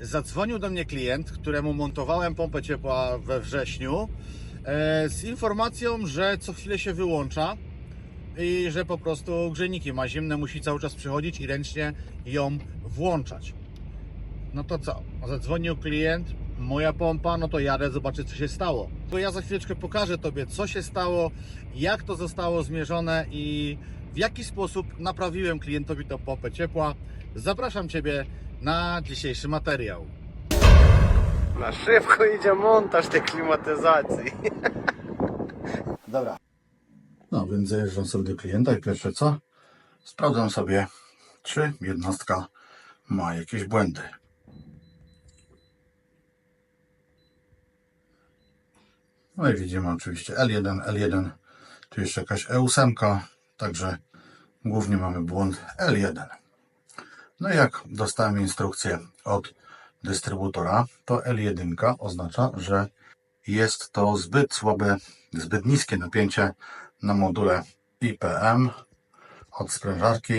Zadzwonił do mnie klient, któremu montowałem pompę ciepła we wrześniu e, z informacją, że co chwilę się wyłącza i że po prostu grzejniki ma zimne, musi cały czas przychodzić i ręcznie ją włączać. No to co? Zadzwonił klient, moja pompa, no to jadę zobaczyć co się stało. Bo ja za chwileczkę pokażę Tobie co się stało, jak to zostało zmierzone i w jaki sposób naprawiłem klientowi tą pompę ciepła. Zapraszam Ciebie na dzisiejszy materiał. Na szybko idzie montaż tej klimatyzacji. Dobra. No więc zajeżdżam sobie do klienta i pierwsze co? Sprawdzam sobie, czy jednostka ma jakieś błędy. No i widzimy oczywiście L1, L1, tu jeszcze jakaś E8, także głównie mamy błąd L1. No i jak dostałem instrukcję od dystrybutora, to L1 oznacza, że jest to zbyt słabe, zbyt niskie napięcie na module IPM od sprężarki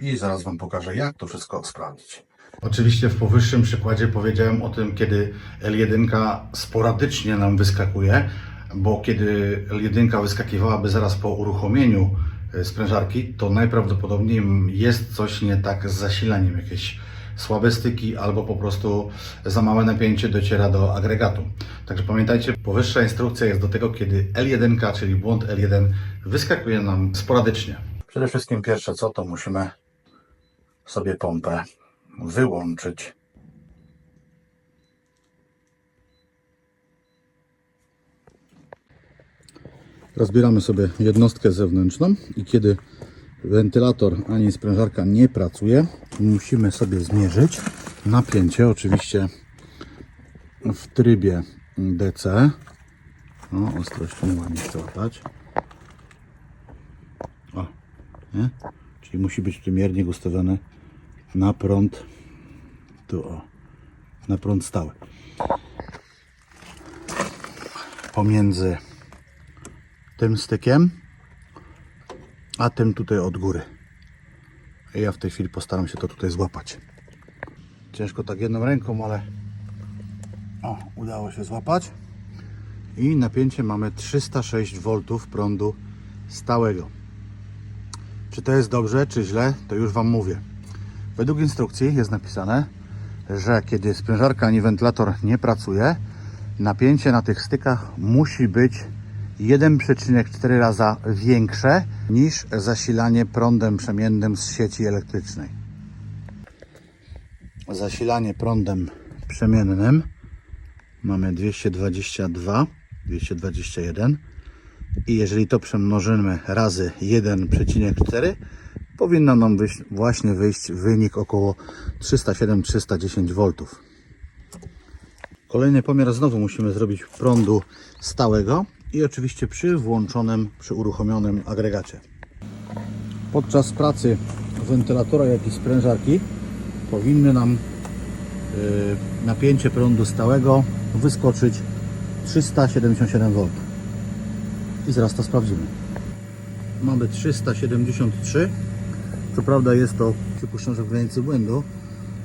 i zaraz Wam pokażę, jak to wszystko sprawdzić. Oczywiście w powyższym przykładzie powiedziałem o tym, kiedy L1 sporadycznie nam wyskakuje, bo kiedy L1 wyskakiwałaby zaraz po uruchomieniu sprężarki, to najprawdopodobniej jest coś nie tak z zasilaniem, jakieś słabe styki albo po prostu za małe napięcie dociera do agregatu. Także pamiętajcie, powyższa instrukcja jest do tego, kiedy L1, czyli błąd L1 wyskakuje nam sporadycznie. Przede wszystkim pierwsze co, to musimy sobie pompę wyłączyć. Rozbieramy sobie jednostkę zewnętrzną i kiedy wentylator ani sprężarka nie pracuje, musimy sobie zmierzyć napięcie, oczywiście w trybie DC. O, ostrość nie ładnie chcę łapać. O, nie? Czyli musi być tu miernik ustawiony na prąd, tu o, na prąd stały. Pomiędzy tym stykiem, a tym tutaj od góry. I ja w tej chwili postaram się to tutaj złapać. Ciężko tak jedną ręką, ale o, udało się złapać. I napięcie mamy 306 V prądu stałego. Czy to jest dobrze, czy źle, to już Wam mówię. Według instrukcji jest napisane, że kiedy sprężarka ani wentylator nie pracuje, napięcie na tych stykach musi być 1,4 raza większe niż zasilanie prądem przemiennym z sieci elektrycznej. Zasilanie prądem przemiennym mamy 222, 221 i jeżeli to przemnożymy razy 1,4 powinno nam wyjść, właśnie wyjść wynik około 307-310 V. Kolejny pomiar znowu musimy zrobić prądu stałego i oczywiście przy włączonym, przy uruchomionym agregacie. Podczas pracy wentylatora, jak i sprężarki powinny nam y, napięcie prądu stałego wyskoczyć 377 V. I zaraz to sprawdzimy. Mamy 373. Co prawda jest to, przypuszczam, że w granicy błędu.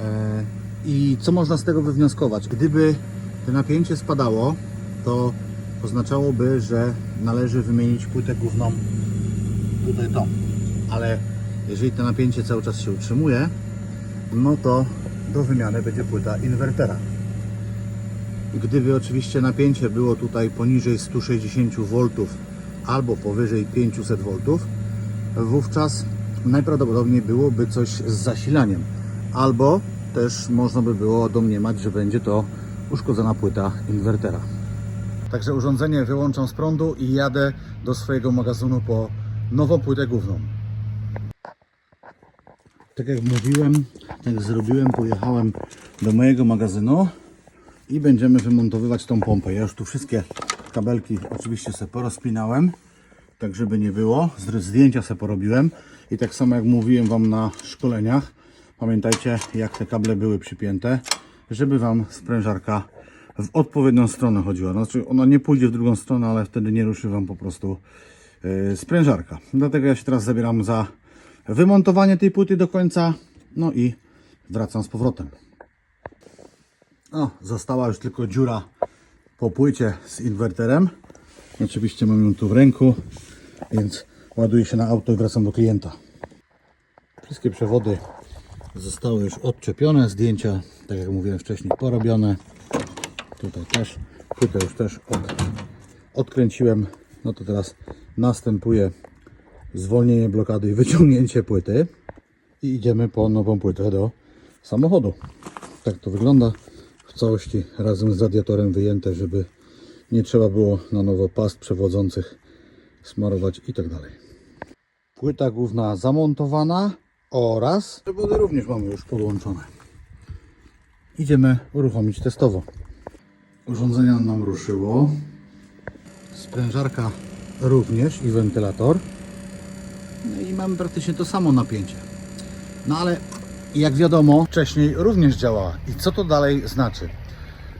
E, I co można z tego wywnioskować? Gdyby to napięcie spadało, to oznaczałoby, że należy wymienić płytę główną tutaj tą. Ale jeżeli to napięcie cały czas się utrzymuje, no to do wymiany będzie płyta inwertera. Gdyby oczywiście napięcie było tutaj poniżej 160 V albo powyżej 500 V, wówczas najprawdopodobniej byłoby coś z zasilaniem. Albo też można by było domniemać, że będzie to uszkodzona płyta inwertera. Także urządzenie wyłączam z prądu i jadę do swojego magazynu po nową płytę główną. Tak jak mówiłem, jak zrobiłem, pojechałem do mojego magazynu i będziemy wymontowywać tą pompę. Ja już tu wszystkie kabelki oczywiście sobie porozpinałem, tak żeby nie było. Zdjęcia sobie porobiłem i tak samo jak mówiłem Wam na szkoleniach, pamiętajcie jak te kable były przypięte, żeby Wam sprężarka w odpowiednią stronę chodziła. Znaczy ona nie pójdzie w drugą stronę, ale wtedy nie ruszy Wam po prostu yy, sprężarka. Dlatego ja się teraz zabieram za wymontowanie tej płyty do końca, no i wracam z powrotem. O, została już tylko dziura po płycie z inwerterem. Oczywiście mam ją tu w ręku, więc ładuję się na auto i wracam do klienta. Wszystkie przewody zostały już odczepione, zdjęcia, tak jak mówiłem wcześniej, porobione. Tutaj też, płytę już też od, odkręciłem. No to teraz następuje zwolnienie blokady i wyciągnięcie płyty i idziemy po nową płytę do samochodu. Tak to wygląda w całości razem z radiatorem wyjęte, żeby nie trzeba było na nowo past przewodzących smarować i tak dalej. Płyta główna zamontowana oraz przewody również mamy już podłączone. Idziemy uruchomić testowo. Urządzenie nam ruszyło. Sprężarka również i wentylator. No i mamy praktycznie to samo napięcie. No ale jak wiadomo, wcześniej również działała. I co to dalej znaczy?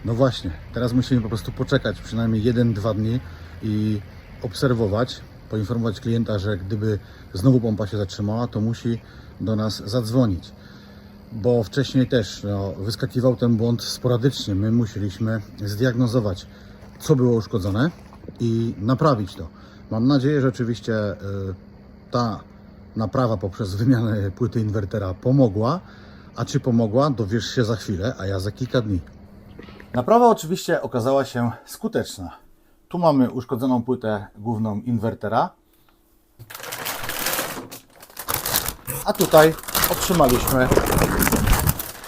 No właśnie, teraz musimy po prostu poczekać przynajmniej 1-2 dni i obserwować, poinformować klienta, że gdyby znowu pompa się zatrzymała, to musi do nas zadzwonić. Bo wcześniej też no, wyskakiwał ten błąd sporadycznie. My musieliśmy zdiagnozować, co było uszkodzone i naprawić to. Mam nadzieję, że oczywiście y, ta naprawa poprzez wymianę płyty inwertera pomogła. A czy pomogła, dowiesz się za chwilę, a ja za kilka dni. Naprawa oczywiście okazała się skuteczna. Tu mamy uszkodzoną płytę główną inwertera. A tutaj otrzymaliśmy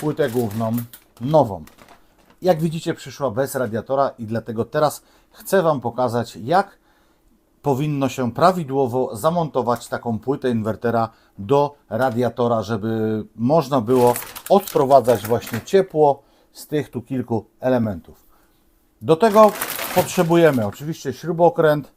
płytę główną nową. Jak widzicie, przyszła bez radiatora i dlatego teraz chcę Wam pokazać, jak powinno się prawidłowo zamontować taką płytę inwertera do radiatora, żeby można było odprowadzać właśnie ciepło z tych tu kilku elementów. Do tego potrzebujemy oczywiście śrubokręt,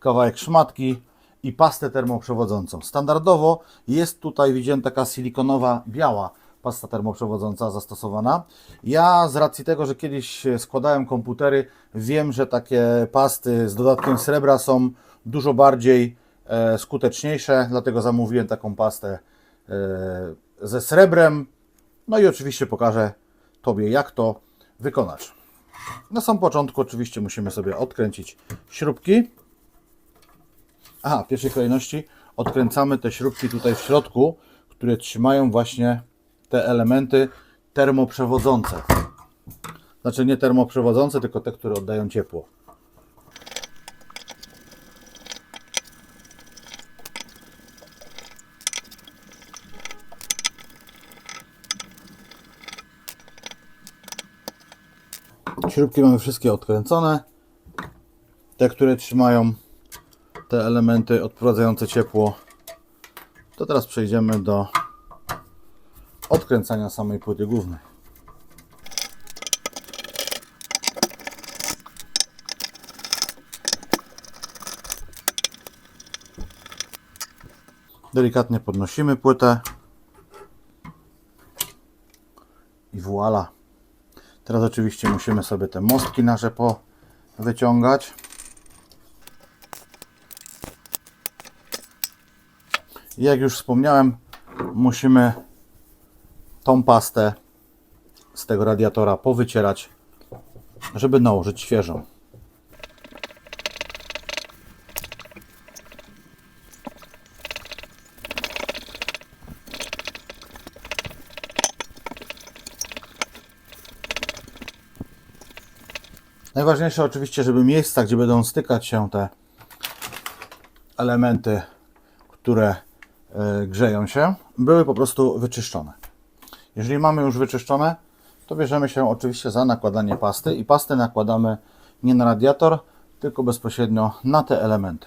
kawałek szmatki i pastę termoprzewodzącą. Standardowo jest tutaj widziałem taka silikonowa biała pasta termoprzewodząca zastosowana. Ja z racji tego, że kiedyś składałem komputery, wiem, że takie pasty z dodatkiem srebra są dużo bardziej e, skuteczniejsze, dlatego zamówiłem taką pastę e, ze srebrem. No i oczywiście pokażę Tobie, jak to wykonać. Na sam początku oczywiście musimy sobie odkręcić śrubki. Aha, w pierwszej kolejności odkręcamy te śrubki tutaj w środku, które trzymają właśnie te elementy termoprzewodzące. Znaczy nie termoprzewodzące, tylko te, które oddają ciepło. Śrubki mamy wszystkie odkręcone. Te, które trzymają te elementy odprowadzające ciepło. To teraz przejdziemy do odkręcania samej płyty głównej. Delikatnie podnosimy płytę i voila. Teraz oczywiście musimy sobie te mostki nasze po wyciągać. Jak już wspomniałem, musimy tą pastę z tego radiatora powycierać, żeby nałożyć świeżą. Najważniejsze oczywiście, żeby miejsca, gdzie będą stykać się te elementy, które grzeją się, były po prostu wyczyszczone. Jeżeli mamy już wyczyszczone, to bierzemy się oczywiście za nakładanie pasty i pastę nakładamy nie na radiator, tylko bezpośrednio na te elementy.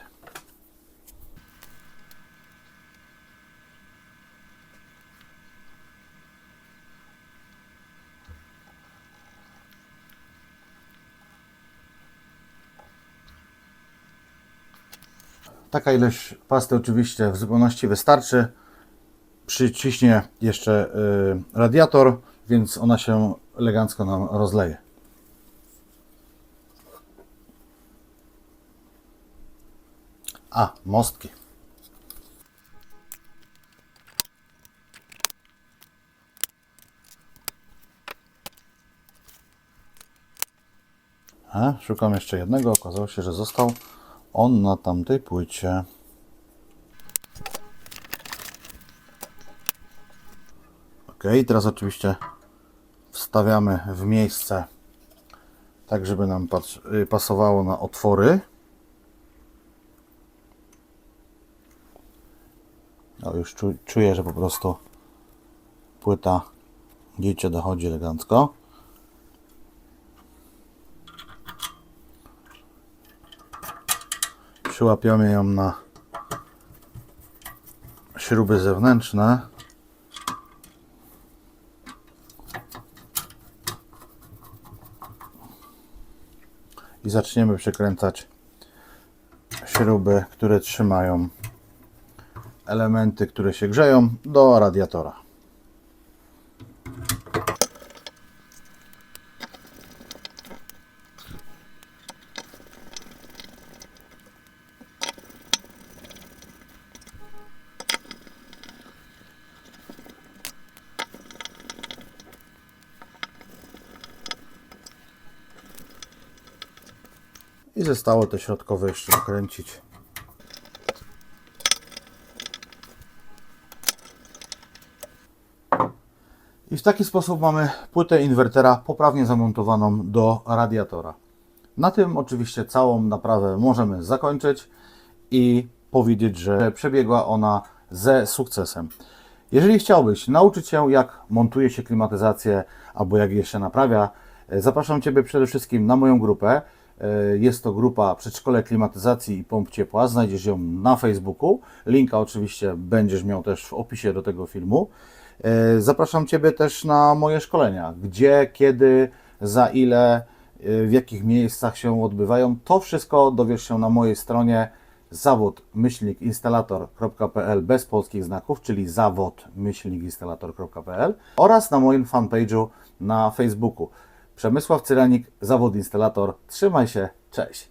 Taka ilość pasty oczywiście w zupełności wystarczy. Przyciśnie jeszcze y, radiator, więc ona się elegancko nam rozleje. A, mostki. E, szukam jeszcze jednego. Okazało się, że został on na tamtej płycie. Ok, teraz oczywiście wstawiamy w miejsce, tak żeby nam y, pasowało na otwory. O, już czu, czuję, że po prostu płyta widzicie dochodzi elegancko. Przyłapiamy ją na śruby zewnętrzne. I zaczniemy przekręcać śruby, które trzymają elementy, które się grzeją do radiatora. I zostało te środkowe jeszcze dokręcić. I w taki sposób mamy płytę inwertera poprawnie zamontowaną do radiatora. Na tym oczywiście całą naprawę możemy zakończyć i powiedzieć, że przebiegła ona ze sukcesem. Jeżeli chciałbyś nauczyć się, jak montuje się klimatyzację albo jak je się naprawia, zapraszam Ciebie przede wszystkim na moją grupę. E, Jest to grupa Przedszkole Klimatyzacji i Pomp Ciepła. Znajdziesz ją na Facebooku. Linka oczywiście będziesz miał też w opisie do tego filmu. E, Zapraszam Ciebie też na moje szkolenia. Gdzie, kiedy, za ile, e, w jakich miejscach się odbywają. To wszystko dowiesz się na mojej stronie zawód instalator.pl bez polskich znaków, czyli zawód instalator.pl oraz na moim fanpage'u na Facebooku. Przemysław Cyranik, zawód instalator. Trzymaj się, cześć.